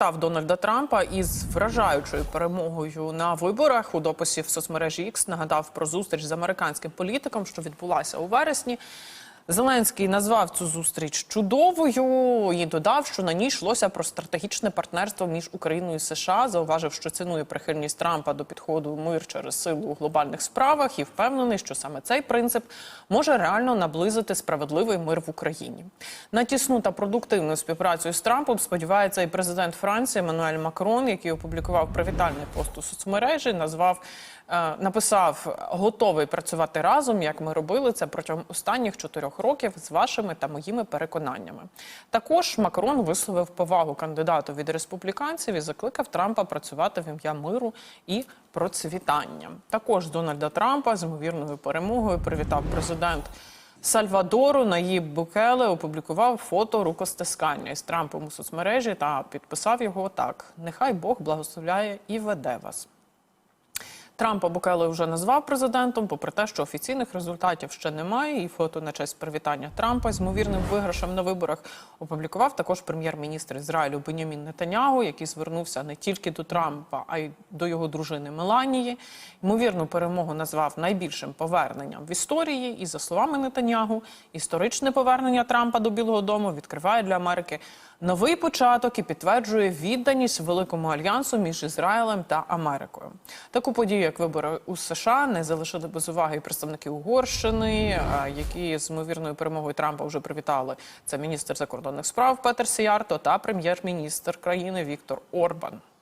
Став Дональда Трампа із вражаючою перемогою на виборах у дописі в соцмережі X нагадав про зустріч з американським політиком, що відбулася у вересні. Зеленський назвав цю зустріч чудовою і додав, що на ній йшлося про стратегічне партнерство між Україною і США. Зауважив, що цінує прихильність Трампа до підходу мир через силу у глобальних справах, і впевнений, що саме цей принцип може реально наблизити справедливий мир в Україні. На тісну та продуктивну співпрацю з Трампом сподівається і президент Франції Еммануель Макрон, який опублікував привітальний пост у соцмережі, назвав. Е, Написав готовий працювати разом, як ми робили це протягом останніх чотирьох років з вашими та моїми переконаннями. Також Макрон висловив повагу кандидату від республіканців і закликав Трампа працювати в ім'я миру і процвітання. Також Дональда Трампа з ймовірною перемогою привітав президент. Сальвадору Наїб Букеле опублікував фото рукостискання із Трампом у соцмережі та підписав його так: Нехай Бог благословляє і веде вас. Трампа Букеле вже назвав президентом, попри те, що офіційних результатів ще немає. І фото на честь привітання Трампа з ймовірним виграшем на виборах опублікував також прем'єр-міністр Ізраїлю Бенямін Нетанягу, який звернувся не тільки до Трампа, а й до його дружини Меланії. Ймовірну перемогу назвав найбільшим поверненням в історії. І за словами Нетанягу, історичне повернення Трампа до Білого Дому відкриває для Америки новий початок і підтверджує відданість великому альянсу між Ізраїлем та Америкою. Таку подію, як вибори у США, не залишили без уваги і представники Угорщини, які з ймовірною перемогою Трампа вже привітали. Це міністр закордонних справ Петер Сіярто та прем'єр-міністр країни Віктор Орбан.